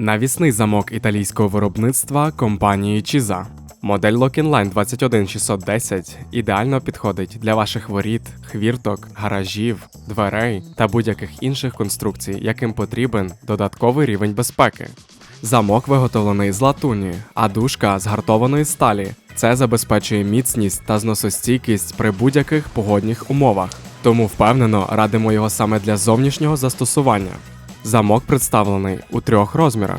Навісний замок італійського виробництва компанії Чіза. Модель Lock-in-Line 21610 ідеально підходить для ваших воріт, хвірток, гаражів, дверей та будь-яких інших конструкцій, яким потрібен додатковий рівень безпеки. Замок виготовлений з латуні, а дужка з гартованої сталі. Це забезпечує міцність та зносостійкість при будь-яких погодних умовах. Тому впевнено радимо його саме для зовнішнього застосування. Замок представлений у трьох розмірах: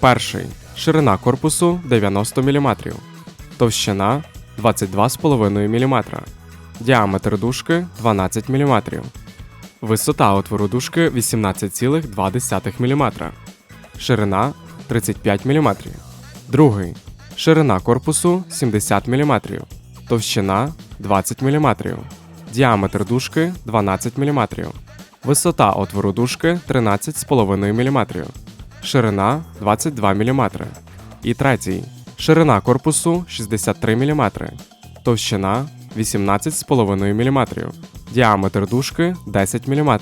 перший ширина корпусу 90 мм, товщина 22,5 мм, діаметр дужки 12 мм, висота отвору дужки 18,2 мм, ширина 35 мм. Другий ширина корпусу 70 мм, товщина 20 мм, діаметр дужки 12 мм, висота отвору дужки 13,5 мм, ширина 22 мм. І третій ширина корпусу 63 мм, товщина 18,5 мм, діаметр дужки 10 мм,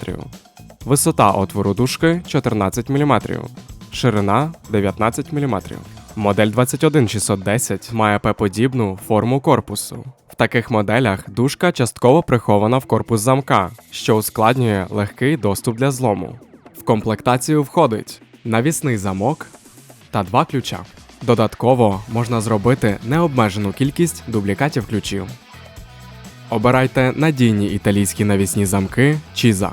висота отвору дужки 14 мм, ширина 19 мм. Модель 21610 має П-подібну форму корпусу. Таких моделях дужка частково прихована в корпус замка, що ускладнює легкий доступ для злому. В комплектацію входить навісний замок та два ключа. Додатково можна зробити необмежену кількість дублікатів ключів. Обирайте надійні італійські навісні замки Чіза.